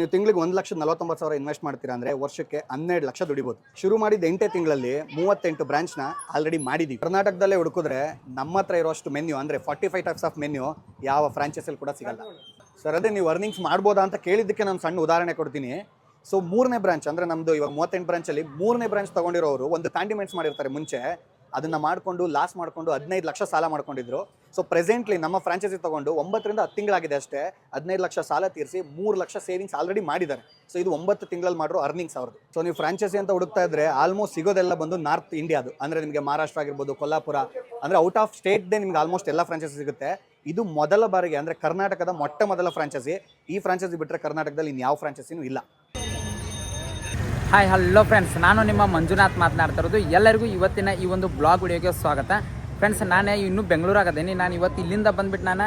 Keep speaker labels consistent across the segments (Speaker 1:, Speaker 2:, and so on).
Speaker 1: ನೀವು ತಿಂಗಳಿಗೆ ಒಂದು ಲಕ್ಷ ನಲವತ್ತೊಂಬತ್ತು ಸಾವಿರ ಇನ್ವೆಸ್ಟ್ ಮಾಡ್ತೀರಾ ಅಂದರೆ ವರ್ಷಕ್ಕೆ ಹನ್ನೆರಡು ಲಕ್ಷ ದುಡಿಬೋದು. ಶುರು ಮಾಡಿದ ಎಂಟೇ ತಿಂಗಳಲ್ಲಿ ಮೂವತ್ತೆಂಟು ಬ್ರಾಂಚ್ನ ಆಲ್ರೆಡಿ ಮಾಡಿದ್ದೀವಿ ಕರ್ನಾಟಕದಲ್ಲೇ ಹುಡುಕಿದ್ರೆ ನಮ್ಮ ಹತ್ರ ಇರೋಷ್ಟು ಮೆನ್ಯೂ ಅಂದರೆ forty five types of menu ಯಾವ ಫ್ರಾಂಚೈಸಲ್ಲಿ ಕೂಡ ಸಿಗಲ್ಲ. ಸರ್ ಅದೇ ನೀವು ಅರ್ನಿಂಗ್ಸ್ ಮಾಡ್ಬೋದಾ ಅಂತ ಕೇಳಿದ್ದಕ್ಕೆ ನಾನು ಸಣ್ಣ ಉದಾಹರಣೆ ಕೊಡ್ತೀನಿ. ಸೊ ಮೂರನೇ ಬ್ರಾಂಚ್ ಅಂದರೆ ನಮ್ಮದು ಇವಾಗ ಮೂವತ್ತೆಂಟು ಬ್ರಾಂಚಲ್ಲಿ ಮೂರನೇ ಬ್ರಾಂಚ್ ತೊಗೊಂಡಿರೋರು ಒಂದು ಕ್ಯಾಂಡಿಮೆಂಟ್ಸ್ ಮಾಡಿರ್ತಾರೆ ಮುಂಚೆ. ಅದನ್ನ ಮಾಡಿಕೊಂಡು ಲಾಸ್ ಮಾಡಿಕೊಂಡು ಹದಿನೈದು ಲಕ್ಷ ಸಾಲ ಮಾಡ್ಕೊಂಡಿದ್ರು. ಸೊ ಪ್ರೆಸೆಂಟ್ಲಿ ನಮ್ಮ ಫ್ರಾಂಚೈಸಿ ತಗೊಂಡು ಒಂಬತ್ತರಿಂದ ಹತ್ತು ತಿಂಗಳಾಗಿದೆ ಅಷ್ಟೇ. ಹದಿನೈದು ಲಕ್ಷ ಸಾಲ ತೀರಿಸಿ ಮೂರು ಲಕ್ಷ ಸೇವಿಂಗ್ಸ್ ಆಲ್ರೆಡಿ ಮಾಡಿದ್ದಾರೆ. ಸೊ ಇದು ಒಂಬತ್ತು ತಿಂಗಳಲ್ಲಿ ಮಾಡಿರೋ ಅರ್ನಿಂಗ್ಸ್ ಅವ್ರದ್ದು. ಸೊ ನೀವು ಫ್ರಾಂಚೈಸಿ ಅಂತ ಹುಡುಕ್ತಾ ಇದ್ರೆ ಆಲ್ಮೋಸ್ಟ್ ಸಿಗೋದೆಲ್ಲ ಬಂದು ನಾರ್ತ್ ಇಂಡಿಯಾದು ಅಂದರೆ ನಿಮಗೆ ಮಹಾರಾಷ್ಟ್ರ ಆಗಿರ್ಬೋದು ಕೊಲ್ಲಾಪುರ ಅಂದರೆ ಔಟ್ ಆಫ್ ಸ್ಟೇಟ್ದೇ ನಿಮ್ಗೆ ಆಲ್ಮೋಸ್ಟ್ ಎಲ್ಲ ಫ್ರಾಂಚೈಸಿ ಸಿಗುತ್ತೆ. ಇದು ಮೊದಲ ಬಾರಿಗೆ, ಅಂದರೆ ಕರ್ನಾಟಕದ ಮೊಟ್ಟ ಮೊದಲ ಫ್ರಾಂಚೈಸಿ ಈ ಫ್ರಾಂಚೈಸಿ ಬಿಟ್ಟರೆ ಕರ್ನಾಟಕದಲ್ಲಿ ಇನ್ಯಾವ ಫ್ರಾಂಚೈಸಿನೂ ಇಲ್ಲ.
Speaker 2: ಹಾಯ್ ಹಲೋ ಫ್ರೆಂಡ್ಸ್ ನಾನು ನಿಮ್ಮ ಮಂಜುನಾಥ್ ಮಾತನಾಡ್ತಾ ಇರೋದು. ಎಲ್ಲರಿಗೂ ಇವತ್ತಿನ ಈ ಒಂದು ಬ್ಲಾಗ್ ವಿಡಿಯೋಗೆ ಸ್ವಾಗತ. ಫ್ರೆಂಡ್ಸ್ ನಾನು ಇನ್ನೂ ಬೆಂಗಳೂರಾಗದೇನಿ ನಾನು ಇವತ್ತು ಇಲ್ಲಿಂದ ಬಂದ್ಬಿಟ್ಟು ನಾನು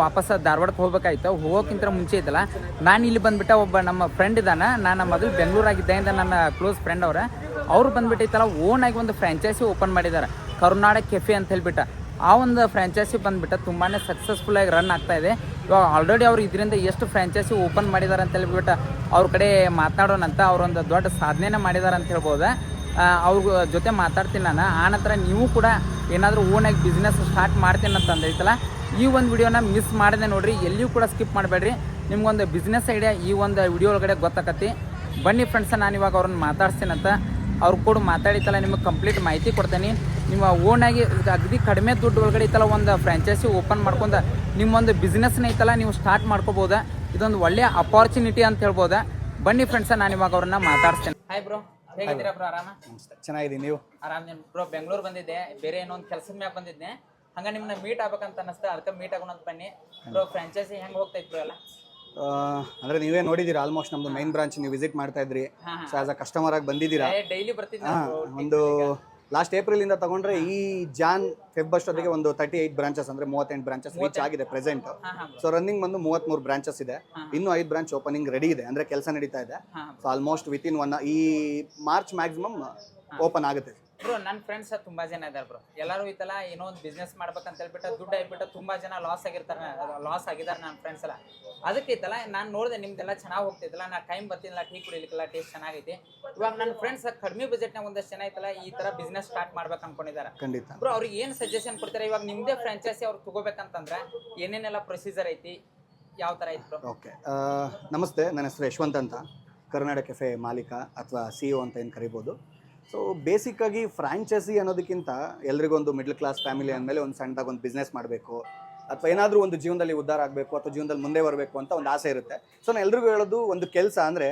Speaker 2: ವಾಪಸ್ ಧಾರವಾಡಕ್ಕೆ ಹೋಗ್ಬೇಕಾಯ್ತು. ಹೋಗೋಕ್ಕಿಂತ ಮುಂಚೆ ಇದ್ದಲ್ಲ. ನಾನು ಇಲ್ಲಿ ಬಂದ್ಬಿಟ್ಟು ಒಬ್ಬ ನಮ್ಮ ಫ್ರೆಂಡ್ ಇದ್ದಾನೆ ನಾನು ಮೊದಲು ಬೆಂಗಳೂರಾಗಿದ್ದರಿಂದ ನನ್ನ ಕ್ಲೋಸ್ ಫ್ರೆಂಡ್ ಅವರ. ಅವರು ಬಂದ್ಬಿಟ್ಟೈತಲ್ಲ ಓನ್ ಆಗಿ ಒಂದು ಫ್ರಾಂಚೈಸಿ ಓಪನ್ ಮಾಡಿದ್ದಾರೆ ಕರುನಾಡ ಕೆಫೆ ಅಂತ ಹೇಳ್ಬಿಟ್ಟು. ಆ ಒಂದು ಫ್ರಾಂಚೈಸಿ ಬಂದ್ಬಿಟ್ಟು. ತುಂಬಾ ಸಕ್ಸಸ್ಫುಲ್ಲಾಗಿ ರನ್ ಆಗ್ತಾಯಿದೆ ಇವಾಗ ಆಲ್ರೆಡಿ ಅವ್ರು ಇದರಿಂದ ಎಷ್ಟು ಫ್ರಾಂಚೈಸಿ ಓಪನ್ ಮಾಡಿದ್ದಾರೆ ಅಂತ ಹೇಳ್ಬಿಟ್ಟು ಅವ್ರ ಕಡೆ ಮಾತನಾಡೋಣಂತ ಅವರೊಂದು ದೊಡ್ಡ ಸಾಧನೆನ ಮಾಡಿದ್ದಾರೆ ಅಂತ ಹೇಳ್ಬೋದು. ಅವ್ರ ಜೊತೆ ಮಾತಾಡ್ತೀನಿ ನಾನು. ಆ ನಂತರ ನೀವು ಕೂಡ ಏನಾದರೂ ಓನಾಗಿ ಬಿಸ್ನೆಸ್ ಸ್ಟಾರ್ಟ್ ಮಾಡ್ತೀನಿ ಅಂತ ಅಂದೈತಲ್ಲ ಈ ಒಂದು ವಿಡಿಯೋನ ಮಿಸ್ ಮಾಡಿದೆ ನೋಡಿರಿ. ಎಲ್ಲಿಯೂ ಕೂಡ ಸ್ಕಿಪ್ ಮಾಡಬೇಡ್ರಿ. ನಿಮ್ಗೊಂದು ಬಿಸ್ನೆಸ್ ಐಡಿಯಾ ಈ ಒಂದು ವಿಡಿಯೋ ಒಳಗಡೆ ಗೊತ್ತಾಕತ್ತಿ. ಬನ್ನಿ ಫ್ರೆಂಡ್ಸ ನಾನು ಇವಾಗ ಅವ್ರನ್ನ ಮಾತಾಡ್ತೀನಂತ ಅವ್ರು ಕೂಡ ಮಾತಾಡಿತಲ್ಲ ನಿಮಗೆ ಕಂಪ್ಲೀಟ್ ಮಾಹಿತಿ ಕೊಡ್ತೀನಿ. ನಿಮ್ಮ ಓನಾಗಿ ಅಗದಿ ಕಡಿಮೆ ದುಡ್ಡು ಒಳಗಡೆ ಐತಲ್ಲ ಒಂದು ಫ್ರಾಂಚೈಸಿ ಓಪನ್ ಮಾಡ್ಕೊಂಡು ನಿಮ್ಮೊಂದು ಬಿಸ್ನೆಸ್ನ ಐತಲ್ಲ ನೀವು ಸ್ಟಾರ್ಟ್ ಮಾಡ್ಕೋಬೋದಾ? ಇದೊಂದು ಒಳ್ಳೆಯ ಅಪಾರ್ಚುನಿಟಿ ಅಂತ ಹೇಳ್ಬೋದ? ಬನ್ನಿ ಫ್ರೆಂಡ್ಸ ನಾನು ಇವಾಗ ಅವ್ರನ್ನ ಮಾತಾಡ್ತೇನೆ ಹಾಯ್ ಬ್ರೋ ಹೇಗಿದ್ದೀರಾ ಬ್ರೋ ಆರಾಮ?
Speaker 1: ಚೆನ್ನಾಗಿದ್ದೀನಿ ನೀವು?
Speaker 2: ಆರಾಮ್ ನೀನು ಬ್ರೋ ಬೆಂಗಳೂರು ಬಂದಿದ್ದೆ ಬೇರೆ ಏನೋ ಒಂದು ಕೆಲಸದ ಮ್ಯಾಗ ಬಂದಿದ್ದೆ. ಹಂಗ ನಿಮ್ಮನ್ನ ಮೀಟ್ ಆಗ್ಬೇಕಂತ ಅನಿಸ್ತಾ ಅದಕ್ಕೆ ಮೀಟ್ ಆಗೋಣ ಅಂತ ಬನ್ನಿ. ಬ್ರೋ ಫ್ರಾಂಚೈಸಿ ಹೆಂಗೆ ಹೋಗ್ತಾ ಇತ್ತು ಎಲ್ಲ?
Speaker 1: ಅಂದ್ರೆ ನೀವೇ ನೋಡಿದೀರಾ ಆಲ್ಮೋಸ್ಟ್ ನಮ್ದು ಮೈನ್ ಬ್ರಾಂಚ್ ನೀವು ವಿಸಿಟ್ ಮಾಡ್ತಾ ಇದ್ರಿ. ಸೊ ಆಸ್ ಅ ಕಸ್ಟಮರ್ ಆಗಿ ಬಂದಿದ್ದೀರಾ?
Speaker 2: ಡೈಲಿ
Speaker 1: ಬರ್ತೀನಿ ಒಂದು ಲಾಸ್ಟ್ ಏಪ್ರಿಲ್ ಇಂದ ತಗೊಂಡ್ರೆ ಈ ಜಾನ್ ಫೆಬ್ ಅಷ್ಟೊತ್ತಿಗೆ ಒಂದು ತರ್ಟಿ ಏಟ್ ಬ್ರಾಂಚಸ್ ಅಂದ್ರೆ ಮೂವತ್ತೆಂಟು ಬ್ರಾಂಚಸ್ ರೀಚ್ ಆಗಿದೆ ಪ್ರೆಸೆಂಟ್ ಸೊ ರನ್ನಿಂಗ್ ಬಂದು ಮೂವತ್ಮೂರು ಬ್ರಾಂಚಸ್ ಇದೆ. ಇನ್ನು ಐದು ಬ್ರಾಂಚ್ ಓಪನಿಂಗ್ ರೆಡಿ ಇದೆ. ಅಂದ್ರೆ ಕೆಲಸ ನಡೀತಾ ಇದೆ. So almost within one ಈ ಮಾರ್ಚ್ ಮ್ಯಾಕ್ಸಿಮಮ್ ಓಪನ್ ಆಗುತ್ತೆ.
Speaker 2: ಬ್ರೋ ನನ್ನ ಫ್ರೆಂಡ್ಸ್ ತುಂಬಾ ಜನ ಇದ್ದಾರೆ ಬ್ರೋ ಎಲ್ಲರೂ ಐತಲ್ಲ ಏನೋ ಒಂದು ಬಿಸ್ನೆಸ್ ಮಾಡ್ಬೇಕಂತ ಹೇಳ್ಬಿಟ್ಟು ದುಡ್ಡು ಆಗ್ಬಿಟ್ಟು ತುಂಬಾ ಜನ ಲಾಸ್ ಆಗಿರ್ತಾರೆ ಲಾಸ್ ಆಗಿದ್ದಾರೆ ನನ್ನ ಫ್ರೆಂಡ್ಸ್ ಎಲ್ಲ. ಅದಕ್ಕೆ ಇತ್ತಲ್ಲ ನಾನು ನೋಡಿದೆ ನಿಮ್ದೆಲ್ಲ ಚೆನ್ನಾಗಿ ಹೋಗ್ತಿದ್ದಲ್ಲ ನಾ ಟೈಮ್ ಬರ್ತಿಲ್ಲ ಟೀ ಕುಡಿಲಿಕ್ಕೆಲ್ಲ ಟೇಸ್ಟ್ ಚೆನ್ನಾಗೈತಿ. ಇವಾಗ ನನ್ನ ಫ್ರೆಂಡ್ಸ್ ಕಡಿಮೆ ಬಜೆಟ್ನಾಗ ಒಂದಷ್ಟು ಜನ ಐತಲ್ಲ ಈ ತರ ಬಿಸ್ನೆಸ್ ಸ್ಟಾರ್ಟ್ ಮಾಡ್ಬೇಕು ಅನ್ಕೊಂಡಿದ್ದಾರೆ.
Speaker 1: ಖಂಡಿತ.
Speaker 2: ಬ್ರೋ ಅವ್ರಿಗೆ ಏನು ಸಜೆಷನ್ ಕೊಡ್ತಾರೆ? ಇವಾಗ ನಿಮ್ದೇ ಫ್ರಾಂಚೈಸಿ ಅವ್ರು ತಗೋಬೇಕಂತಂದ್ರೆ ಏನೇನೆಲ್ಲ ಪ್ರೊಸೀಜರ್ ಐತಿ? ಯಾವ ತರ ಐತಿ
Speaker 1: ಓಕೆ ನಮಸ್ತೆ. ನನ್ನ ಹೆಸರು ಯಶವಂತ್ ಅಂತ. ಕರ್ನಾಟಕ ಕೆಫೆ ಮಾಲೀಕ ಅಥವಾ ಸಿ ಒ ಅಂತ ಏನು ಕರಿಬೋದು. ಸೊ ಬೇಸಿಕ್ಕಾಗಿ ಫ್ರಾಂಚೈಸಿ ಅನ್ನೋದಕ್ಕಿಂತ ಎಲ್ರಿಗೂ ಒಂದು ಮಿಡ್ಲ್ ಕ್ಲಾಸ್ ಫ್ಯಾಮಿಲಿ ಅಂದಮೇಲೆ ಒಂದು ಸಣ್ಣದಾಗ ಒಂದು ಬಿಸ್ನೆಸ್ ಮಾಡಬೇಕು. ಅಥವಾ ಏನಾದರೂ ಒಂದು ಜೀವನದಲ್ಲಿ ಉದ್ಧಾರ ಆಗಬೇಕು ಅಥವಾ ಜೀವನದಲ್ಲಿ ಮುಂದೆ ಬರಬೇಕು ಅಂತ ಒಂದು ಆಸೆ ಇರುತ್ತೆ. ಸೊ ನಾನು ಎಲ್ರಿಗೂ ಹೇಳೋದು ಒಂದು ಕೆಲಸ ಅಂದರೆ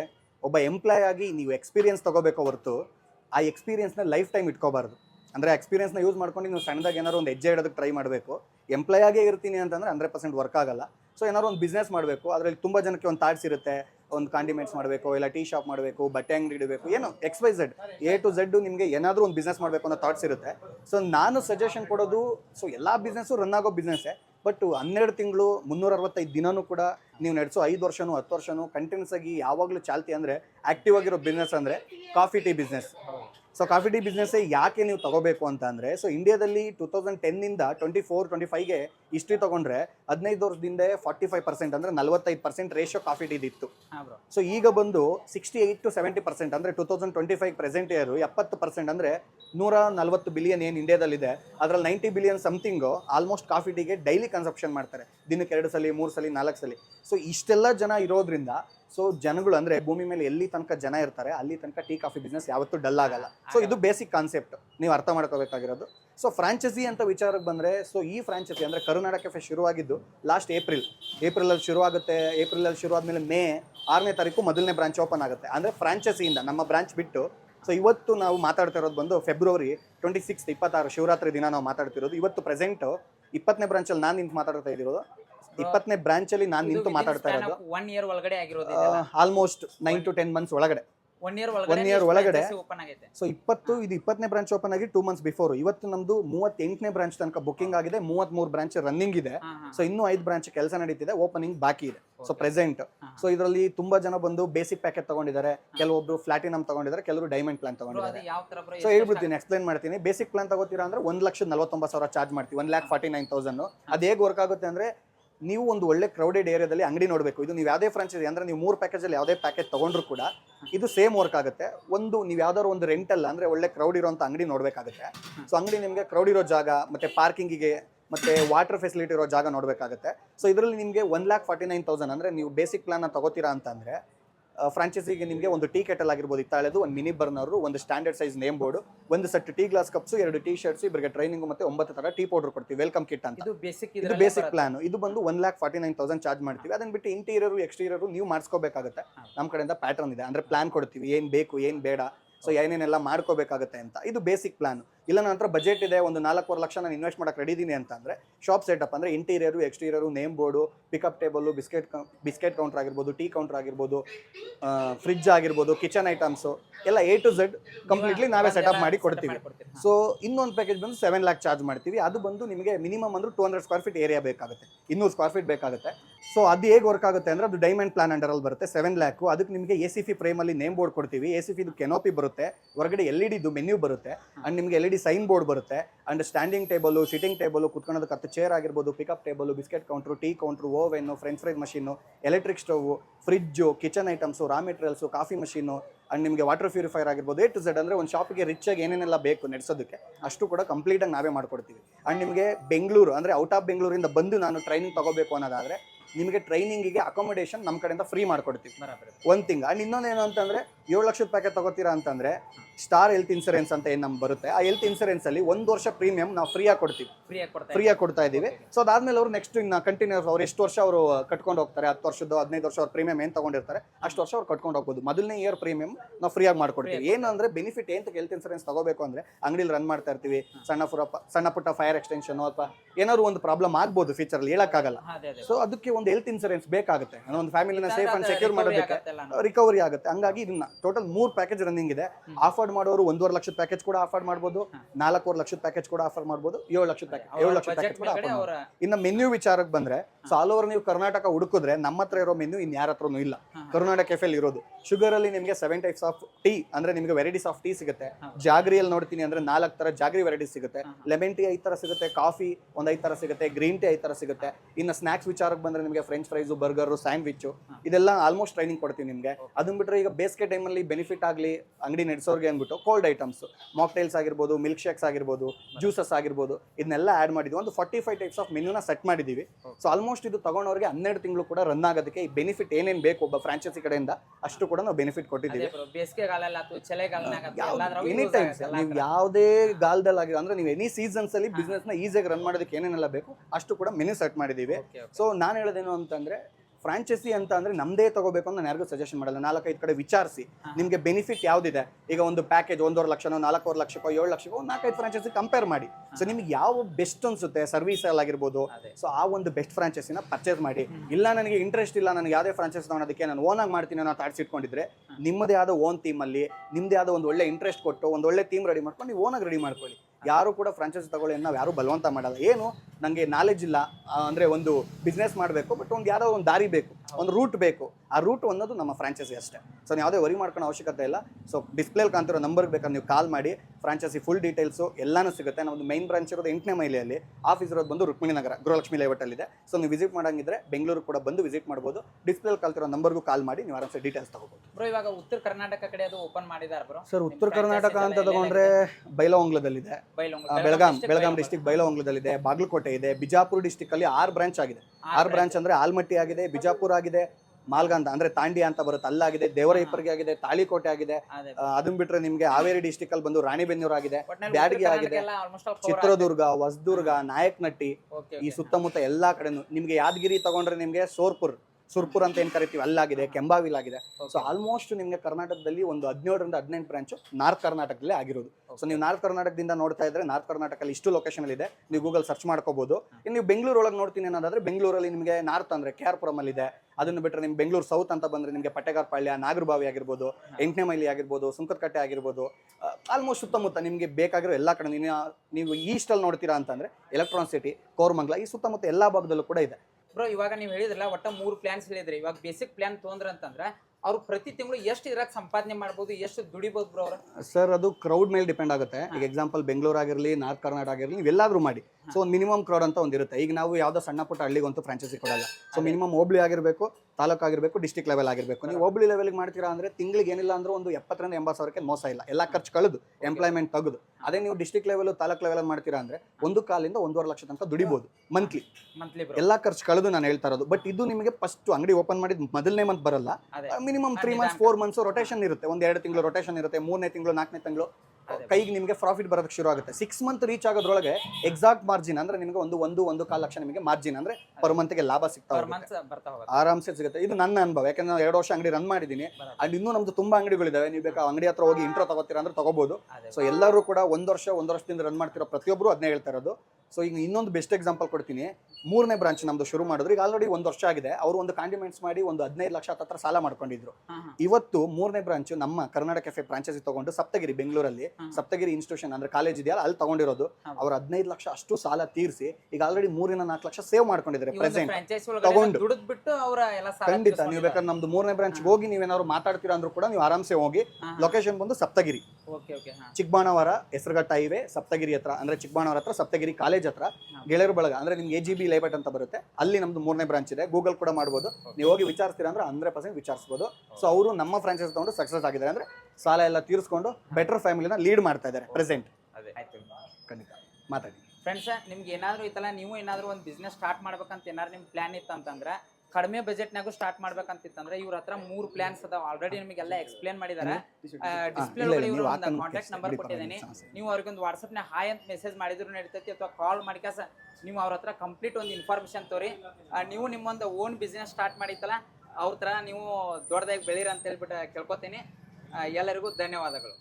Speaker 1: ಒಬ್ಬ ಎಂಪ್ಲಾಯ್ ಆಗಿ ನೀವು ಎಕ್ಸ್ಪೀರಿಯನ್ಸ್ ತೊಗೋಬೇಕು ಹೊರತು ಆ ಎಕ್ಸ್ಪೀರಿಯನ್ಸ್ನ ಲೈಫ್ ಟೈಮ್ ಇಟ್ಕೋಬಾರ್ದು. ಅಂದರೆ ಎಕ್ಸ್ಪೀರಿಯನ್ಸ್ನ ಯೂಸ್ ಮಾಡ್ಕೊಂಡು ನೀವು ಸಣ್ಣದಾಗ ಏನಾದ್ರು ಒಂದು ಹೆಜ್ಜೆ ಇಡೋದಕ್ಕೆ ಟ್ರೈ ಮಾಡಬೇಕು. ಎಂಪ್ಲಾಯ್ ಆಗೇ ಇರ್ತೀನಿ ಅಂತಂದರೆ ಹಂಡ್ರೆಡ್ ಪರ್ಸೆಂಟ್ ವರ್ಕ್ ಆಗಲ್ಲ. ಸೊ ಏನಾದ್ರು ಒಂದು ಬಿಸ್ನೆಸ್ ಮಾಡಬೇಕು. ಅದರಲ್ಲಿ ತುಂಬ ಜನಕ್ಕೆ ಒಂದು ಥಾಟ್ಸ್ ಇರುತ್ತೆ. ಒಂದು ಕಾಂಡಿಮೆಂಟ್ಸ್ ಮಾಡಬೇಕು, ಇಲ್ಲ ಟೀ ಶಾಪ್ ಮಾಡಬೇಕು, ಬಟ್ಟೆ ಅಂಗಡಿ ಇಡಬೇಕು, ಏನು X Y Z A to Z ನಿಮಗೆ ಏನಾದರೂ ಒಂದು ಬಿಸ್ನೆಸ್ ಮಾಡಬೇಕು ಅನ್ನೋ ಥಾಟ್ಸ್ ಇರುತ್ತೆ. ಸೊ ನಾನು ಸಜೆಷನ್ ಕೊಡೋದು ಸೊ ಎಲ್ಲ ಬಿಸ್ನೆಸ್ಸು ರನ್ ಆಗೋ ಬಿಸ್ನೆಸ್ಸೇ ಬಟ್ ಹನ್ನೆರಡು ತಿಂಗಳು ಮುನ್ನೂರ ಅರವತ್ತೈದು ದಿನವೂ ಕೂಡ ನೀವು ನಡೆಸೋ ಐದು ವರ್ಷನೂ, ಹತ್ತು ವರ್ಷನೂ ಕಂಟಿನ್ಯೂಸ್ ಆಗಿ ಯಾವಾಗಲೂ ಚಾಲ್ತಿ ಅಂದರೆ ಆ್ಯಕ್ಟಿವ್ ಆಗಿರೋ ಬಿಸ್ನೆಸ್ ಅಂದರೆ coffee tea business so coffee tea business ಯಾಕೆ ನೀವು ತಗೋಬೇಕು ಅಂತ ಅಂದರೆ ಸೊ ಇಂಡಿಯಾದಲ್ಲಿ ಟೂ ತೌಸಂಡ್ ಟೆನ್ನಿಂದ ಟ್ವೆಂಟಿ ಫೋರ್ ಟ್ವೆಂಟಿ ಫೈವ್ಗೆ ಹಿಸ್ಟ್ರಿ ತೊಗೊಂಡ್ರೆ ಹದಿನೈದು ವರ್ಷದಿಂದ ಫಾರ್ಟಿ ಫೈವ್ ಪರ್ಸೆಂಟ್ ಅಂದರೆ ನಲವತ್ತೈದು ಪರ್ಸೆಂಟ್ ರೇಷಿಯೋ ಕಾಫಿ ಟೀದಿತ್ತು ಸೊ ಈಗ ಬಂದು sixty eight to seventy percent ಅಂದರೆ two thousand twenty five present year ಎಪ್ಪತ್ತು ಪರ್ಸೆಂಟ್ ಅಂದರೆ ನೂರ ನಲವತ್ತು ಬಿಲಿಯನ್ ಏನು ಇಂಡಿಯಾದಲ್ಲಿದೆ ಅದರಲ್ಲಿ ninety billion something almost coffee ಟೀಗೆ daily consumption ಮಾಡ್ತಾರೆ. ದಿನಕ್ಕೆ ಎರಡು ಸಲ ಮೂರು ಸಲ ನಾಲ್ಕು ಸಲ. ಸೊ ಇಷ್ಟೆಲ್ಲ ಜನ ಇರೋದ್ರಿಂದ ಸೊ ಜನಗಳು ಅಂದ್ರೆ ಭೂಮಿ ಮೇಲೆ ಎಲ್ಲಿ ತನಕ ಜನ ಇರ್ತಾರೆ ಅಲ್ಲಿ ತನಕ ಟೀ ಕಾಫಿ ಬಿಸ್ನೆಸ್ ಯಾವತ್ತೂ ಡಲ್ ಆಗಲ್ಲ. ಸೊ ಇದು ಬೇಸಿಕ್ ಕಾನ್ಸೆಪ್ಟ್ ನೀವು ಅರ್ಥ ಮಾಡ್ಕೋಬೇಕಾಗಿರೋದು. ಸೊ ಫ್ರಾಂಚೈಸಿ ಅಂತ ವಿಚಾರಕ್ಕೆ ಬಂದರೆ ಸೊ ಈ ಫ್ರಾಂಚೈಸಿ ಅಂದರೆ ಕರುನಾಡ ಕೆಫೆ ಶುರುವಾಗಿದ್ದು ಲಾಸ್ಟ್ ಏಪ್ರಿಲ್ ಏಪ್ರಿಲಲ್ಲಿ ಶುರುವಾಗುತ್ತೆ. ಏಪ್ರಿಲಲ್ಲಿ ಶುರು ಆದಮೇಲೆ ಮೇ ಆರನೇ ತಾರೀಕು ಮೊದಲನೇ ಬ್ರಾಂಚ್ ಓಪನ್ ಆಗುತ್ತೆ. ಅಂದರೆ ಫ್ರಾಂಚೈಸಿಯಿಂದ ನಮ್ಮ ಬ್ರಾಂಚ್ ಬಿಟ್ಟು ಸೊ ಇವತ್ತು ನಾವು ಮಾತಾಡ್ತಾ ಇರೋದು ಬಂದು ಫೆಬ್ರವರಿ ಟ್ವೆಂಟಿ ಸಿಕ್ಸ್ ಇಪ್ಪತ್ತಾರು ಶಿವರಾತ್ರಿ ದಿನ ನಾವು ಮಾತಾಡ್ತಿರೋದು. ಇವತ್ತು ಪ್ರೆಸೆಂಟು ಇಪ್ಪತ್ತನೇ ಬ್ರಾಂಚಲ್ಲಿ ನಾನು ನಿಂತು ಮಾತಾಡ್ತಾ ಇರೋದು ಇಪ್ಪತ್ತನೇ ಬ್ರಾಂಚಲ್ಲಿ ನಾನು ನಿಂತು ಮಾತಾಡ್ತಾ ಇರೋದು.
Speaker 2: ಒನ್ ಇಯರ್ ಒಳಗಡೆ ಆಗಿರೋದು
Speaker 1: almost nine to ten months ಒಳಗಡೆ.
Speaker 2: ಒನ್ ಇಯರ್
Speaker 1: ಒನ್ ಇಯರ್ ಒಳಗಡೆ.
Speaker 2: ಓಪನ್ ಆಗೈತೆ.
Speaker 1: ಸೊ ಇಪ್ಪತ್ತು ಇದು ಇಪ್ಪತ್ತನೇ ಬ್ರಾಂಚ್ ಓಪನ್ ಆಗಿ ಟೂ ಮಂತ್ಸ್ ಬಿಫೋರ್ ಇವತ್ತು ನಮ್ದು ಮೂವತ್ತೆಂಟನೇ ಬ್ರಾಂಚ್ ತನಕ ಬುಕಿಂಗ್ ಆಗಿದೆ. ಮೂವತ್ಮೂರು ಬ್ರಾಂಚ್ ರನ್ನಿಂಗ್ ಇದೆ. ಸೊ ಇನ್ನೂ ಐದು ಬ್ರಾಂಚ್ ಕೆಲಸ ನಡೀತಿದೆ. ಓಪನಿಂಗ್ ಬಾಕಿ ಇದೆ. So present. ಸೊ ಇದರಲ್ಲಿ ತುಂಬಾ ಜನ ಬಂದು ಬೇಸಿಕ್ ಪ್ಯಾಕೆಟ್ ತಗೊಂಡಿದ್ದಾರೆ. ಕೆಲವೊಬ್ರು ಫ್ಲಾಟಿನಮ್ ತಗೊಂಡಿದ್ದಾರೆ. ಕೆಲವರು ಡೈಮಂಡ್ ಪ್ಲಾನ್ ತಗೊಂಡಿದ್ದಾರೆ. ಸೊ ಹೇಳ್ಬಿಡ್ತೀನಿ ಎಕ್ಸ್ಪ್ಲೈನ್ ಮಾಡ್ತೀನಿ. ಬೇಸಿಕ್ ಪ್ಲಾನ್ ತಗೋತೀರಾ ಅಂದ್ರೆ ಒಂದು ಲಕ್ಷದ ನಲವತ್ತೊಂಬತ್ತು ಸಾವಿರ ಚಾರ್ಜ್ ಮಾಡ್ತೀವಿ. One lakh forty nine thousand ಅದು ಹೇಗೆ ವರ್ಕ್ ಆಗುತ್ತೆ ಅಂದ್ರೆ ನೀವು ಒಂದು ಒಳ್ಳೆ ಕ್ರೌಡೆಡ್ ಏರಿಯಾದಲ್ಲಿ ಅಂಗಡಿ ನೋಡಬೇಕು. ಇದು ನೀವು ಯಾವುದೇ ಫ್ರಾಂಚೈಸಿ ಅಂದರೆ ನೀವು ಮೂರು ಪ್ಯಾಕೇಜಲ್ಲಿ ಯಾವುದೇ ಪ್ಯಾಕೇಜ್ ತೊಗೊಂಡ್ರು ಕೂಡ ಇದು ಸೇಮ್ ವರ್ಕ್ ಆಗುತ್ತೆ. ಒಂದು, ನೀವು ಯಾವ್ದಾದ್ರು ಒಂದು ರೆಂಟಲ್ಲ ಅಂದರೆ ಒಳ್ಳೆ ಕ್ರೌಡ್ ಇರೋಂಥ ಅಂಗಡಿ ನೋಡಬೇಕಾಗುತ್ತೆ. ಸೊ ಅಂಗಡಿ ನಿಮಗೆ ಕ್ರೌಡ್ ಇರೋ ಜಾಗ, ಮತ್ತೆ ಪಾರ್ಕಿಂಗಿಗೆ ಮತ್ತೆ ವಾಟರ್ ಫೆಸಿಲಿಟಿ ಇರೋ ಜಾಗ ನೋಡಬೇಕಾಗುತ್ತೆ. ಸೊ ಇದರಲ್ಲಿ ನಿಮಗೆ one lakh forty nine thousand ಅಂದರೆ ನೀವು ಬೇಸಿಕ್ ಪ್ಲಾನ್ನ ತಗೋತೀರಾ ಅಂತಂದರೆ ಫ್ರಾಂಚೈಸಿಗೆ ನಿಮಗೆ ಒಂದು ಟೀ ಕೆಟಲ್ ಆಗಿರ್ಬೋದು ಇತ್ತಾಳೆದು ಒಂದು ಮಿನಿ ಬರ್ನರು ಒಂದು ಸ್ಟ್ಯಾಂಡರ್ಡ್ ಸೈಜ್ ನೇಮ್ ಬೋರ್ಡ್ ಒಂದು ಸೆಟ್ ಟೀ ಗ್ಲಾಸ್ ಕಪ್ಸ್ ಎರಡು ಟೀ ಶರ್ಟ್ಸ್ ಇಬ್ಬರಿಗೆ ಟ್ರೈನಿಂಗ್ ಮತ್ತೆ ಒಂಬತ್ತು ತರ ಟೀ ಪೌಡರ್ ಕೊಡ್ತೀವಿ ವೆಲ್ಕಮ್ ಕಿಟ್ ಅಂತ.
Speaker 2: ಇದು ಬೇಸಿಕ್
Speaker 1: ಇದು ಬೇಸಿಕ್ ಪ್ಲಾನ್ ಇದು ಬಂದು one lakh forty nine thousand charge ಮಾಡ್ತೀವಿ. ಅದನ್ನ ಬಿಟ್ಟು ಇಂಟೀರಿಯರ್ ಎಕ್ಸ್ಟೀರಿಯರ್ ನೀವು ಮಾಡಿಸ್ಕೋಬೇಕಾಗುತ್ತೆ. ನಮ್ಮ ಕಡೆಯಿಂದ ಪ್ಯಾಟರ್ನ್ ಇದೆ. ಅಂದ್ರೆ ಪ್ಲಾನ್ ಕೊಡ್ತೀವಿ. ಏನ್ ಬೇಕು ಏನ್ ಬೇಡ. ಸೊ ಏನೇನೆಲ್ಲ ಮಾಡ್ಕೋಬೇಕಾಗುತ್ತೆ ಅಂತ. ಇದು ಬೇಸಿಕ್ ಪ್ಲಾನ್ ಇಲ್ಲ ನನ್ನ ಹತ್ರ ಬಜೆಟ್ ಇದೆ ಒಂದು ನಾಲ್ಕೂವರೆ ಲಕ್ಷ ನಾನು ಇನ್ವೆಸ್ಟ್ ಮಾಡಕ್ಕೆ ರೆಡಿ ಇದೀನಿ ಅಂತಂದ್ರೆ ಶಾಪ್ ಸೆಟಪ್ ಅಂದ್ರೆ interior exterior name board pickup table biscuit biscuit counter ಆಗಿರ್ಬೋದು ಟೀ ಕೌಂಟರ್ ಆಗಿರ್ಬೋದು ಫ್ರಿಜ್ ಆಗಿರ್ಬೋದು ಕಿಚನ್ ಐಟಮ್ಸು ಎಲ್ಲ ಎ ಟು ಝೆಡ್ ಕಂಪ್ಲೀಟ್ಲಿ ನಾವೇ ಸೆಟಪ್ ಮಾಡಿ ಕೊಡ್ತೀವಿ. ಸೊ ಇನ್ನೊಂದು ಪ್ಯಾಕೇಜ್ ಬಂದು ಸೆವೆನ್ ಲ್ಯಾಕ್ ಚಾರ್ಜ್ ಮಾಡ್ತೀವಿ. ಅದು ಬಂದು ನಿಮಗೆ ಮಿನಿಮಮ್ ಅಂದ್ರೆ two hundred square feet area ಬೇಕಾಗುತ್ತೆ. ಇನ್ನೂರು ಸ್ಕ್ವೇರ್ ಫೀಟ್ ಬೇಕಾಗುತ್ತೆ. ಸೊ ಅದು ಹೇಗೆ ವರ್ಕ್ ಆಗುತ್ತೆ ಅಂದ್ರೆ ಅದು ಡೈಮಂಡ್ ಪ್ಲಾನ್ ಅಂಡರಲ್ಲಿ ಬರುತ್ತೆ ಸೆವೆನ್ ಲ್ಯಾಕು ಅದಕ್ಕೆ ನಿಮಗೆ ಎ ಸಿ ಫಿ ಫ್ರೇಮಲ್ಲಿ ನೇಮ್ ಬೋರ್ಡ್ ಕೊಡ್ತೀವಿ. ಎ ಸಿ ಫಿದು ಕೆನೋಪಿ ಬರುತ್ತೆ. ಹೊರಗಡೆ ಎಲ್ ಇ ಡಿದು ಮೆನ್ಯೂ ಬರುತ್ತೆ. ಆ್ಯಂಡ್ ನಿಮಗೆ L E D sign board ಬರುತ್ತೆ. And standing table sitting table ಕುತ್ಕೊಳ್ಳೋದಕ್ಕೆ ಹತ್ತು ಚೇರ್ ಆಗಿರ್ಬೋದು pickup table biscuit counter tea counter oven French fries machine electric stove fridge kitchen items raw materials coffee machine and ನಿಮಗೆ water purifier ಆಗಿರ್ಬೋದು A to Z ಅಂದರೆ ಒಂದು ಶಾಪಿಗೆ rich ಆಗಿ ಏನೇನೆಲ್ಲ ಬೇಕು ನಡೆಸೋದಕ್ಕೆ. ಅಷ್ಟು ಕೂಡ ಕಂಪ್ಲೀಟಾಗಿ ನಾವೇ ಮಾಡ್ಕೊಡ್ತೀವಿ. ಅಂಡ್ ನಿಮಗೆ ಬೆಂಗಳೂರು ಅಂದರೆ ಔಟ್ ಆಫ್ ಬೆಂಗಳೂರಿಂದ ಬಂದು ನಾನು ಟ್ರೈನಿಂಗ್ ತಗೋಬೇಕು ಅನ್ನೋದಾದರೆ ನಿಮಗೆ ಟ್ರೈನಿಂಗಿಗೆ ಅಕಾಮಿಡೇಷನ್ ನಮ್ಮ ಕಡೆಯಿಂದ ಫ್ರೀ ಮಾಡ್ಕೊಡ್ತೀವಿ. ಒಂದು ತಿಂಗ್ ಅಂಡ್ ಇನ್ನೊಂದೇನು ಅಂತಂದ್ರೆ ಏಳು ಲಕ್ಷದ ಪ್ಯಾಕೆಟ್ ತಗೋತೀರಾ ಅಂತಂದ್ರೆ ಸ್ಟಾರ್ ಹೆಲ್ತ್ ಇನ್ಸೂರೆನ್ಸ್ ಅಂತ ಏನು ನಮ್ಗೆ ಬರುತ್ತೆ? ಆ ಹೆಲ್ತ್ ಇನ್ಸೂರೆನ್ಸ್ ಅಲ್ಲಿ ಒಂದು ವರ್ಷ ಪ್ರೀಮಿಯಂ ನಾವು ಫ್ರೀಯಾಗಿ ಕೊಡ್ತೀವಿ.
Speaker 2: ಫ್ರೀಯಾಗಿ ಕೊಡ್ತಾ
Speaker 1: ಫ್ರೀಯಾಗಿ ಕೊಡ್ತಾ ಇದ್ದೀವಿ. ಸೊ ಅದಾದ್ಮೇಲೆ ಅವರು ನೆಕ್ಸ್ಟ್ ಇನ್ನು ಕಂಟಿನ್ಯೂಸ್ ಅವ್ರು ಎಷ್ಟು ವರ್ಷ ಅವರು ಕಟ್ಕೊಂಡು ಹೋಗ್ತಾರೆ? ಹತ್ತು ವರ್ಷದ ಹದಿನೈದು ವರ್ಷ ಅವ್ರ ಪ್ರೀಮಿಯಂ ಏನು ತಗೊಂಡಿರ್ತಾರೆ? ಅಷ್ಟು ವರ್ಷ ಅವ್ರು ಕಟ್ಕೊಂಡು ಹೋಗ್ಬೋದು. ಮೊದಲನೇ ಇಯರ್ ಪ್ರೀಮಿಯಂ ನಾವು ಆಗಿ ಮಾಡ್ಕೊಡ್ತೀವಿ. ಏನಂದ್ರೆ ಬೆನಿಫಿಟ್ ಏನು ಹೆಲ್ತ್ ಇನ್ಸೂರೆನ್ಸ್ ತಗೋಬೇಕು ಅಂದ್ರೆ ಅಂಗಡಿಲಿ ರನ್ ಮಾಡ್ತಾ ಇರ್ತೀವಿ. ಸಣ್ಣ ಪುರ ಸಣ್ಣ ಪುಟ್ಟ ಫೈರ್ ಎಕ್ಸ್ಟೆನ್ಷನ್ ಅಥವಾ ಏನಾದ್ರು ಒಂದು ಪ್ರಾಬ್ಲಮ್ ಆಗ್ಬೋದು ಫೀಚರ್ ಹೇಳಕ್ಕಾಗಲ್ಲ.
Speaker 2: ಅದೇ ಅದೇ.
Speaker 1: ಸೊ ಅದಕ್ಕೆ ಒಂದು ಹೆಲ್ತ್ ಇನ್ಸೂರೆನ್ಸ್ ಬೇಕಾಗುತ್ತೆ. ಒಂದು ಫ್ಯಾಮಿಲಿನ ಸೇಫ್ ಅಂಡ್ ಸೆಕ್ಯೂರ್ ಮಾಡೋದಕ್ಕೆ ರಿಕವರಿ ಆಗುತ್ತೆ. ಹಂಗಾಗಿ ಇದನ್ನ ಟೋಟಲ್ ಮೂರು ಪ್ಯಾಕೇಜ್ ರನ್ನಿಂಗ್ ಇದೆ. ಆಫರ್ ಮಾಡೋರು ಒಂದೂವರೆ ಲಕ್ಷದ ಪ್ಯಾಕೇಜ್ ಕೂಡ ಆಫರ್ ಮಾಡ್ಬೋದು. ನಾಲ್ಕೂವರೆ ಲಕ್ಷದ ಪ್ಯಾಕೇಜ್ ಕೂಡ ಆಫರ್ ಮಾಡಬಹುದು ಏಳು ಲಕ್ಷದ ಪ್ಯಾಕೇಜ್ ಏಳು ಲಕ್ಷದ ಪ್ಯಾಕೇಜ್ ಕೂಡ ಆಫರ್ ಇನ್ನು ಮೆನ್ಯೂ ವಿಚಾರಕ್ಕೆ ಬಂದ್ರೆ ಸೊ ಆಲ್ ಓವರ್ ನೀವು ಕರ್ನಾಟಕ ಹುಡುಕಿದ್ರೆ ನಮ್ಮ ಹತ್ರ ಇರೋ ಮೆನ್ಯೂ ಇನ್ ಯಾರ ಹತ್ರನೂ ಇಲ್ಲ. ಕರ್ನಾಟಕ ಕೆಫೆಲ್ ಇರೋದು. ಶುಗರ್ ಅಲ್ಲಿ ನಿಮಗೆ ಸೆವೆನ್ ಟೈಪ್ಸ್ ಆಫ್ ಟೀ ಅಂದ್ರೆ ನಿಮಗೆ ವೆರೈಟೀಸ್ ಆಫ್ ಟೀ ಸಿಗುತ್ತೆ. ಜಾಗ್ರಿಯಲ್ಲಿ ನೋಡ್ತೀನಿ ಅಂದ್ರೆ ನಾಲ್ಕು ತರ ಜಾಗ್ರಿ ವೆರೈಟೀಸ್ ಸಿಗುತ್ತೆ. ಲೆಮನ್ ಟೀ ಐದು ತರ ಸಿಗುತ್ತೆ ಕಾಫಿ ಒಂದ್ ಐದು ತರ ಸಿಗುತ್ತೆ ಗ್ರೀನ್ ಟೀ ಐದು ತರ ಸಿಗುತ್ತೆ. ಇನ್ನು ಸ್ನಾಕ್ಸ್ ವಿಚಾರಕ್ಕೆ ಬಂದ್ರೆ ನಿಮಗೆ ಫ್ರೆಂಚ್ ಫ್ರೈಸ್ ಬರ್ಗರ್ ಸ್ಯಾಂಡ್ವಿಚ್ ಇದೆಲ್ಲ ಆಲ್ಮೋಸ್ಟ್ ಟ್ರೈನಿಂಗ್ ಕೊಡ್ತೀನಿ ನಿಮಗೆ. ಅದನ್ನ ಬಿಟ್ರೆ ಈಗ ಬೇಸಿಗೆ ಟೈಮಲ್ಲಿ ಬೆನಿಫಿಟ್ ಆಗಲಿ ಅಂಗಡಿ ನಡೆಸೋರ್ಗೆ ಅಂದ್ಬಿಟ್ಟು ಕೋಲ್ಡ್ ಐಟಮ್ಸ್ ಮಾಕ್ಟೈಲ್ಸ್ ಆಗಿರ್ಬೋದು ಮಿಲ್ಕ್ ಶೇಕ್ಸ್ ಆಗಿರ್ಬೋದು ಜ್ಯೂಸಸ್ ಆಗಿರ್ಬೋದು ಇದನ್ನೆಲ್ಲ ಆ್ಯಡ್ ಮಾಡಿದ್ವಿ. ಒಂದು ಫಾರ್ಟಿ ಫೈವ್ ಟೈಪ್ಸ್ ಆಫ್ ಮೆನ್ಯೂನ ಸೆಟ್ ಮಾಡಿದ್ದೀವಿ. ಸೊ ಆಲ್ಮೋಸ್ಟ್ ಇದು ತಗೊಂಡವ್ರಿಗೆ ಹನ್ನೆರಡು ತಿಂಗಳು ಕೂಡ ರನ್ ಆಗೋದಕ್ಕೆ ಈ ಬೆನಿಫಿಟ್ ಏನೇನು ಬೇಕು ಒಬ್ಬ ಫ್ರಾಂಚೈಸಿ ಕಡೆಯಿಂದ ಅಷ್ಟು ಕೂಡ ನಾವು ಬೆನಿಫಿಟ್ ಕೊಟ್ಟಿದ್ದೀವಿ. ಎನಿ ಟೈಮ್ಸ್ ನೀವು ಯಾವುದೇ ಗಾಲದಲ್ಲಿ ಅಂದ್ರೆ ನೀವು ಎನಿ ಸೀಸನ್ಸ್ ಅಲ್ಲಿ ಬಿಸ್ನೆಸ್ನ ಈಸಿಯಾಗಿ ರನ್ ಮಾಡೋದಕ್ಕೆ ಏನೇನೆಲ್ಲ ಬೇಕು ಅಷ್ಟು ಕೂಡ ಮೆನು ಸೆಟ್ ಮಾಡಿದ್ದೀವಿ. ಸೊ ನಾನು ಹೇಳೋದೇನು ಅಂತಂದ್ರೆ ಫ್ರಾಂಚೈಸಿ ಅಂತ ಅಂದ್ರೆ ನಮ್ದೇ ತಗೋಬೇಕು ಅಂತ ನಾನು ಯಾರಿಗೂ ಸಜೆಷನ್ ಮಾಡಲ್ಲ. ನಾಲ್ಕೈದು ಕಡೆ ವಿಚಾರಿಸಿ. ನಿಮಗೆ ಬೆನಿಫಿಟ್ ಯಾವ್ದಿದೆ? ಈಗ ಒಂದು ಪ್ಯಾಕೇಜ್ ಒಂದೂವರೆ ಲಕ್ಷನೋ ನಾಲ್ಕೂವರೆ ಲಕ್ಷಕ್ಕೋ ಏಳು ಲಕ್ಷಕ್ಕೋ ನಾಲ್ಕೈದು ಫ್ರಾಂಚೈಸಿ ಕಂಪೇರ್ ಮಾಡಿ. ಸೊ ನಿಮ್ಗೆ ಯಾವ ಬೆಸ್ಟ್ ಅನ್ಸುತ್ತೆ? ಸರ್ವಿಸ್ ಆಗಿರ್ಬೋದು. ಸೊ ಆ ಒಂದು ಬೆಸ್ಟ್ ಫ್ರಾಂಚೈಸಿನ ಪರ್ಚೇಸ್ ಮಾಡಿ. ಇಲ್ಲ ನನಗೆ ಇಂಟ್ರೆಸ್ಟ್ ಇಲ್ಲ ನನಗೆ ಯಾವುದೇ ಫ್ರಾಂಚೈಸ್ ತಗೊಳೋದಕ್ಕೆ ನಾನು ಓನ್ ಆಗಿ ಮಾಡ್ತೀನಿ ಅನ್ನೋ ಥಾಟ್ಸ್ ಇಟ್ಕೊಂಡಿದ್ರೆ ನಿಮ್ಮದೇ ಆದ ಓನ್ ಥೀಮಲ್ಲಿ ನಿಮ್ಮದೇ ಆದ ಒಂದು ಒಳ್ಳೆ ಇಂಟ್ರೆಸ್ಟ್ ಕೊಟ್ಟು ಒಂದು ಒಳ್ಳೆ ಥೀಮ್ ರೆಡಿ ಮಾಡ್ಕೊಂಡು ನೀವು ಓನಾಗಿ ರೆಡಿ ಮಾಡ್ಕೊಳ್ಳಿ. ಯಾರು ಕೂಡ ಫ್ರಾಂಚೈಸ್ ತಗೊಳ್ಳಿ ನಾವು ಯಾರು ಬಲವಂತ ಮಾಡಲ್ಲ. ಏನು ನನಗೆ ನಾಲೆಜ್ ಇಲ್ಲ ಅಂದ್ರೆ ಒಂದು ಬಿಸ್ನೆಸ್ ಮಾಡಬೇಕು ಬಟ್ ಒಂದು ಯಾರೋ ಒಂದು ದಾರಿ ಬೇಕು ಒಂದು ರೂಟ್ ಬೇಕು. ಆ ರೂಟ್ ಅನ್ನೋದು ನಮ್ಮ ಫ್ರಾಂಚೈಸಿ ಅಷ್ಟೇ. ಸೊ ನೀವು ಯಾವುದೇ ವರಿ ಮಾಡ್ಕೊಳ್ಳೋ ಅವಶ್ಯಕತೆ ಇಲ್ಲ. ಸೊ ಡಿಸ್ಪ್ಲೇ ಕಾಂತಿರೋ ನಂಬರ್ಗೆ ಬೇಕಾದ್ರೆ ನೀವು ಕಾಲ್ ಮಾಡಿ. ಫ್ರಾಂಚೈಸಿ ಫುಲ್ ಡೀಟೇಲ್ಸು ಎಲ್ಲಾನು ಸಿಗುತ್ತೆ. ನಮ್ಮದು ಮೈನ್ ಬ್ರಾಂಚ್ ಇರೋದು ಎಂಟನೇ ಮೈಲಿಯಲ್ಲಿ. ಆಫೀಸ್ ಇರೋದು ಬಂದು ರುಕ್ಮಿಣಿ ನಗರ ಗೃಹಲಕ್ಷ್ಮಿ ಲೇಔಟಲ್ಲಿದೆ ಸೊ ನೀವು ವಿಸಿಟ್ ಮಾಡಂಗಿದ್ರೆ ಬೆಂಗಳೂರು ಕೂಡ ಬಂದು ವಿಸಿಟ್ ಮಾಡ್ಬೋದು. ಡಿಸ್ಪ್ಲೇ ಕಾಲ್ತಿರೋ ನಂಬರ್ಗೂ ಕಾಲ್ ಮಾಡಿ ನೀವು ಆರಾಮ್ಸೆ ಡೀಟೇಲ್ಸ್ ತಗೋಬೋದು.
Speaker 2: ಬ್ರೋ ಇವಾಗ ಉತ್ತರ ಕರ್ನಾಟಕ ಕಡೆ ಅದು ಓಪನ್ ಮಾಡಿದ್ದಾರೆ ಬ್ರೋ?
Speaker 1: ಸರ್ ಉತ್ತರ ಕರ್ನಾಟಕ ಅಂತ ತಗೊಂಡ್ರೆ ಬೈಲಹೊಂಗ್ಲದಲ್ಲಿದೆ. ಬೆಳಗಾಂ ಬೆಳಗಾಂ ಡಿಸ್ಟಿಕ್ ಬೈಲಹೊಂಗ್ಲದಲ್ಲಿದೆ ಬಾಗಲಕೋಟೆ ಇದೆ ಬಿಜಾಪುರ ಡಿಸ್ಟಿಕ್ ಅಲ್ಲಿ ಆರು ಬ್ರಾಂಚ್ ಆಗಿದೆ. ಆರು ಬ್ರಾಂಚ್ ಅಂದ್ರೆ ಆಲ್ಮಟ್ಟಿ ಆಗಿದೆ ಬಿಜಾಪುರ ಆಗಿದೆ ಮಾಲ್ಗಾಂತ ಅಂದ್ರೆ ತಾಂಡಿ ಅಂತ ಬರುತ್ತೆ. ಅಲ್ಲಾಗಿದೆ ದೇವರಹಿಪ್ಪರಿಗೆ ಆಗಿದೆ ತಾಳಿಕೋಟೆ ಆಗಿದೆ.
Speaker 2: ಅದೇ
Speaker 1: ಅದನ್ನ ಬಿಟ್ರೆ ನಿಮ್ಗೆ ಹಾವೇರಿ ಡಿಸ್ಟಿಕ್ ಅಲ್ಲಿ ಬಂದು ರಾಣಿಬೆನ್ನೂರು ಆಗಿದೆ ಬ್ಯಾಡಗಿ ಆಗಿದೆ ಚಿತ್ರದುರ್ಗ ಹೊಸದುರ್ಗ ನಾಯಕನಟ್ಟಿ ಈ ಸುತ್ತಮುತ್ತ ಎಲ್ಲಾ ಕಡೆನು. ನಿಮ್ಗೆ ಯಾದಗಿರಿ ತಗೊಂಡ್ರೆ ನಿಮ್ಗೆ ಸೋರ್ಪುರ್. ಸುರ್ಪುರ್ ಅಂತ ಏನ್ ಕರಿತೀವಿ ಅಲ್ಲಾಗಿದೆ ಕೆಂಬಾವಿಲ್ ಆಗಿದೆ ಸೊ ಆಲ್ಮೋಸ್ಟ್ ನಿಮ್ಗೆ ಕರ್ನಾಟಕದಲ್ಲಿ ಒಂದು ಹದಿನೇಳರಿಂದ ಹದಿನೆಂಟು ಬ್ರಾಂಚ್ ನಾರ್ತ್ ಕರ್ನಾಟಕದಲ್ಲೇ ಆಗಿರೋದು. ಸೊ ನೀವು ನಾರ್ತ್ ಕರ್ನಾಟಕದಿಂದ ನೋಡ್ತಾ ಇದ್ರೆ ನಾರ್ತ್ ಕರ್ನಾಟಕದಲ್ಲಿ ಇಷ್ಟು ಲೊಕೇಶನ್ ಇದೆ. ನೀವು ಗೂಗಲ್ ಸರ್ಚ್ ಮಾಡ್ಕೋಬಹುದು ಇನ್ನು ನೀವು ಬೆಂಗಳೂರು ಒಳಗೆ ನೋಡ್ತೀನಿ ಅನ್ನೋದಾದ್ರೆ ಬೆಂಗಳೂರಲ್ಲಿ ನಿಮಗೆ ನಾರ್ತ್ ಅಂದ್ರೆ ಕೆ ಆರ್ ಇದೆ ಅದನ್ನು ಬಿಟ್ಟರೆ ನಿಮ್ಗೆ ಬೆಂಗಳೂರು ಸೌತ್ ಅಂತ ಬಂದ್ರೆ ನಿಮಗೆ ಪಟ್ಟೆಗಾರ್ ಪಾಳ್ಯ ನಾಗರಬಾವಿ ಆಗಿರ್ಬೋದು ಎಂಟನೇ ಮೈಲಿ ಆಗಿರ್ಬೋದು ಸುಂಕರ್ಕಟ್ಟೆ ಆಗಿರ್ಬೋದು ಆಲ್ಮೋಸ್ಟ್ ಸುತ್ತಮುತ್ತ ನಿಮಗೆ ಬೇಕಾಗಿರೋ ಎಲ್ಲ ಕಡೆ. ನೀವು ನೀವು ಈಸ್ಟಲ್ಲಿ ನೋಡ್ತೀರಾ ಅಂತಂದ್ರೆ ಎಲೆಕ್ಟ್ರಾನ್ ಸಿಟಿ ಕೋರ್ಮಂಗ್ಲ ಈ ಸುತ್ತಮುತ್ತ ಎಲ್ಲ ಭಾಗದಲ್ಲೂ ಕೂಡ ಇದೆ.
Speaker 2: ಬ್ರೋ ಇವಾಗ ನೀವು ಹೇಳಿದ್ರಲ್ಲ ಒಟ್ಟ ಮೂರು ಪ್ಲಾನ್ಸ್ ಹೇಳಿದ್ರೆ. ಇವಾಗ ಬೇಸಿಕ್ ಪ್ಲಾನ್ ತೊಂದ್ರ ಅಂತಂದ್ರೆ ಅವ್ರು ಪ್ರತಿ ತಿಂಗಳು ಎಷ್ಟು ಇದ್ರಾಗ ಸಂಪಾದನೆ ಮಾಡ್ಬೋದು ಎಷ್ಟು ದುಡಿಬೋದು ಬ್ರೋ ಅವ್ರು?
Speaker 1: ಸರ್ ಅದು ಕ್ರೌಡ್ ಮೇಲೆ ಡಿಪೆಂಡ್ ಆಗುತ್ತೆ. ಈಗ ಎಕ್ಸಾಂಪಲ್ ಬೆಂಗಳೂರು ಆಗಿರಲಿ ನಾರ್ತ್ ಕರ್ನಾಟಕ ಆಗಿರಲಿ ನೀವೆಲ್ಲಾದರೂ ಎಲ್ಲಾದ್ರೂ ಮಾಡಿ ಸೊ ಒಂದು ಮಿನಿಮಮ್ ಕ್ರೌಡ್ ಅಂತ ಒಂದಿರುತ್ತೆ ಈಗ ನಾವು ಯಾವುದೋ ಸಣ್ಣ ಪುಟ್ಟ ಹಳ್ಳಿಗಂತೂ ಫ್ರಾಂಚೈಸಿ ಕೊಡಲ್ಲ. ಸೊ ಮಿನಿಮಮ್ ಹೋಬ್ಳಿ ಆಗಿರಬೇಕು ತಾಲೂಕು ಆಗಿರಬೇಕು ಡಿಸ್ಟಿಕ್ ಲೆವೆಲ್ ಆಗಿರಬೇಕು. ನೀವು ಹೋಬ್ಳಿ ಲೆವೆಲ್ಗೆ ಮಾಡ್ತೀರಾ ಅಂದರೆ ತಿಂಗಳಿಗೆ ಏನಿಲ್ಲ ಅಂದ್ರೆ ಒಂದು ಎಪ್ಪತ್ತರಿಂದ ಎಂಬತ್ತು ಸಾವಿರಕ್ಕೆ ಮೋಸ ಇಲ್ಲ. ಎಲ್ಲ ಖರ್ಚು ಕಳೆದು ಎಂಪ್ಲಾಯ್ಮೆಂಟ್ ತೆಗೆದು. ಅದೇ ನೀವು ಡಿಸ್ಟ್ರಿಕ್ಟ್ ಲೆವೆಲ್ ತಾಲೂಕ್ ಲೆವೆಲ್ ಮಾಡ್ತೀರಾ ಅಂದ್ರೆ ಒಂದು ಕಾಲಿಂದ ಒಂದೂವರೆ ಲಕ್ಷ ತನಕ ದುಡಿಬಹುದು ಮಂತ್ಲಿ
Speaker 2: ಮಂತ್ಲಿ
Speaker 1: ಎಲ್ಲ ಖರ್ಚು ಕಳೆದು ನಾನು ಹೇಳ್ತಾ ಇರೋದು. ಬಟ್ ಇದು ನಿಮಗೆ ಫಸ್ಟ್ ಅಂಗಡಿ ಓಪನ್ ಮಾಡಿದ ಮೊದಲನೇ ಮಂತ್ ಬರಲ್ಲ. Minimum three month four months rotation ಇರುತ್ತೆ. ಒಂದ್ ಎರಡು ತಿಂಗಳು ರೊಟೇಷನ್ ಇರುತ್ತೆ ಮೂರನೇ ತಿಂಗಳು ನಾಲ್ಕನೇ ತಿಂಗಳು. ಕೈಗೆ ನಿಮಗೆ ಪ್ರಾಫಿಟ್ ಬರೋದಕ್ಕೆ ಶುರು ಆಗುತ್ತೆ. ಸಿಕ್ಸ್ ಮಂತ್ ರೀಚ್ ಆಗೋದ್ರೊಳಗೆ ಎಕ್ಸಾಕ್ಟ್ ಮಾರ್ಜಿನ್ ಅಂದ್ರೆ ನಿಮಗೆ ಒಂದು ಒಂದು ಒಂದು ಕಾಲು ಲಕ್ಷ ನಿಮಗೆ ಮಾರ್ಜಿನ್ ಅಂದ್ರೆ ಪರ್ ಮಂತ್ಗೆ ಲಾಭ ಸಿಗ್ತಾ ಆರಾಮ್ಸೆ ಸಿಗುತ್ತೆ. ಇದು ನನ್ನ ಅನುಭವ. ಯಾಕಂದ್ರೆ ನಾನು ಎರಡು ವರ್ಷ ಅಂಗಡಿ ರನ್
Speaker 2: ಮಾಡಿದೀನಿ.
Speaker 1: ಅಂಡ್ ಇನ್ನೂ ನಮ್ದು ತುಂಬಾ ಅಂಗಡಿಗಳಿದಾವೆ. ನೀವು ಬೇಕಾ ಅಂಗಡಿ ಹತ್ರ ಹೋಗಿ ಇಂಟ್ರೋ ತಗೋತೀರಾ ಅಂದ್ರೆ ತಗೋಬಹುದು ಸೊ ಎಲ್ಲರೂ ಕೂಡ ಒಂದು ವರ್ಷ ಒಂದು ವರ್ಷದಿಂದ ರನ್ ಮಾಡ್ತಿರೋ ಪ್ರತಿಯೊಬ್ಬರು ಅದನ್ನೇ ಹೇಳ್ತಾ ಇರೋದು. ಸೊ ಈಗ ಇನ್ನೊಂದು ಬೆಸ್ಟ್ ಎಕ್ಸಾಂಪಲ್ ಕೊಡ್ತೀನಿ. ಮೂರನೇ ಬ್ರಾಂಚ್ ನಮ್ದು ಶುರು ಮಾಡಿದ್ರು. ಈಗ ಆಲ್ರೆಡಿ ಒಂದು ವರ್ಷ ಆಗಿದೆ. ಅವರು ಒಂದು ಕಾಂಡಿಮೆಂಟ್ಸ್ ಮಾಡಿ ಒಂದು ಹದಿನೈದು ಲಕ್ಷ ಹತ್ರ ಸಾಲ ಮಾಡ್ಕೊಂಡಿದ್ರು. ಇವತ್ತು ಮೂರನೇ ಬ್ರಾಂಚ್ ನಮ್ಮ ಕರ್ನಾಟಕ ಕೆಫೆ ಫ್ರಾಂಚೈಸಿ ತಗೊಂಡು ಸಪ್ತಗಿರಿ ಬೆಂಗಳೂರಲ್ಲಿ ಸಪ್ತಗಿರಿ ಇನ್ಸ್ಟಿಟ್ಯೂಷನ್ ಅಂದ್ರೆ ಕಾಲೇಜ್ ಇದೆಯಲ್ಲ ಅಲ್ಲಿ ತಗೊಂಡಿರೋದು. ಅವ್ರ ಹದಿನೈದು ಲಕ್ಷ ಅಷ್ಟು ಸಾಲ ತೀರಿಸಿ ಈಗ ಆಲ್ರೆಡಿ ಮೂರಿನ ನಾಲ್ಕು ಲಕ್ಷ ಸೇವ್ ಮಾಡ್ಕೊಂಡಿದ್ದಾರೆ ಪ್ರೆಸೆಂಟ್ ತಗೊಂಡು. ಖಂಡಿತ. ನೀವು ಬೇಕಾದ್ರೆ ನಮ್ದು ಮೂರನೇ ಬ್ರಾಂಚ್ ಹೋಗಿ ನೀವೇನಾದ್ರು ಮಾತಾಡ್ತೀರಾ ಅಂದ್ರೂ ಕೂಡ ನೀವು ಆರಾಮ್ಸೆ ಹೋಗಿ ಲೊಕೇಶನ್ ಬಂದು ಸಪ್ತಗಿರಿ. ಚಿಕ್ಕಬಾಣವರ ಹೆಸರುಘಟ್ಟ ಹೈವೇ ಸಪ್ತಗಿರಿ ಹತ್ರ ಅಂದ್ರೆ ಚಿಕ್ಕಬಾಣವರ ಹತ್ರ ಸಪ್ತಗಿರಿ ಕಾಲೇಜ್ ಹತ್ರ ಗೆಳೆಯರು ಬಳಗ ಅಂದ್ರೆ ನಿಮ್ಗೆ ಎ ಜಿ ಬಿ ಲೈಬಟ್ ಅಂತ ಬರುತ್ತೆ. ಅಲ್ಲಿ ನಮ್ದು ಮೂರನೇ ಬ್ರಾಂಚ್ ಇದೆ. ಗೂಗಲ್ ಕೂಡ ಮಾಡ್ಬೋದು. ನೀವು ಹೋಗಿ ವಿಚಾರಿಸ್ತೀರಾ ಅಂದ್ರೆ ಹಂಡ್ರೆಡ್ ಪರ್ಸೆಂಟ್ ವಿಚಾರಿಸ್ಬೋದು. ಸೊ ಅವರು ನಮ್ಮ ಫ್ರಾಂಚೈಸ್ ತಗೊಂಡು ಸಕ್ಸಸ್ ಆಗಿದ್ದಾರೆ. ಅಂದ್ರೆ ಸಾಲ ಎಲ್ಲ ತೀರಿಸ್ಕೊಂಡು ಬೆಟರ್ ಫ್ಯಾಮಿಲಿನ ಲೀಡ್ ಮಾಡ್ತಾ ಇದ್ದಾರೆ ಪ್ರೆಸೆಂಟ್
Speaker 2: ಅದೇ. ಆಯ್ತು.
Speaker 1: ಖಂಡಿತ. ಮಾತಾಡಿ.
Speaker 2: ಫ್ರೆಂಡ್ಸ್ ನಿಮ್ಗೆ ಏನಾದ್ರು ಇತ್ತಲ್ಲ ನೀವು ಏನಾದ್ರು ಒಂದು ಬಿಸ್ನೆಸ್ ಸ್ಟಾರ್ಟ್ ಮಾಡ್ಬೇಕಂತ ಏನಾದ್ರು ನಿಮ್ ಪ್ಲಾನ್ ಇತ್ತು ಅಂತಂದ್ರೆ ಕಡಿಮೆ ಬಜೆಟ್ನಾಗೂ ಸ್ಟಾರ್ಟ್ ಮಾಡ್ಬೇಕಂತಿತ್ತಂದ್ರೆ ಇವ್ರ ಹತ್ರ ಮೂರು ಪ್ಲಾನ್ಸ್ ಅದಾವ. ಆಲ್ರೆಡಿ ನಿಮಗೆಲ್ಲ ಎಕ್ಸ್ಪ್ಲೇನ್ ಮಾಡಿದ್ದಾರೆ ಡಿಸ್ಪ್ಲೇ ಇವರು ಕಾಂಟ್ಯಾಕ್ಟ್ ನಂಬರ್ ಕೊಟ್ಟಿದ್ದೀನಿ. ನೀವು ಅವ್ರಿಗೊಂದು ವಾಟ್ಸಪ್ನ ಹಾಯ್ ಅಂತ ಮೆಸೇಜ್ ಮಾಡಿದ್ರು ನಡೀತೈತಿ ಅಥವಾ ಕಾಲ್ ಮಾಡಿಕಾಸ ನೀವು ಅವ್ರ ಹತ್ರ ಕಂಪ್ಲೀಟ್ ಒಂದು ಇನ್ಫಾರ್ಮೇಶನ್ ತೋರಿ. ನೀವು ನಿಮ್ಮೊಂದು ಓನ್ ಬಿಸ್ನೆಸ್ ಸ್ಟಾರ್ಟ್ ಮಾಡಿತ್ತಲ್ಲ ಅವ್ರ ಥರ ನೀವು ದೊಡ್ಡದಾಗಿ ಬೆಳೀರ ಅಂತ ಹೇಳ್ಬಿಟ್ಟು ಕೇಳ್ಕೊತೀನಿ. ಎಲ್ಲರಿಗೂ ಧನ್ಯವಾದಗಳು.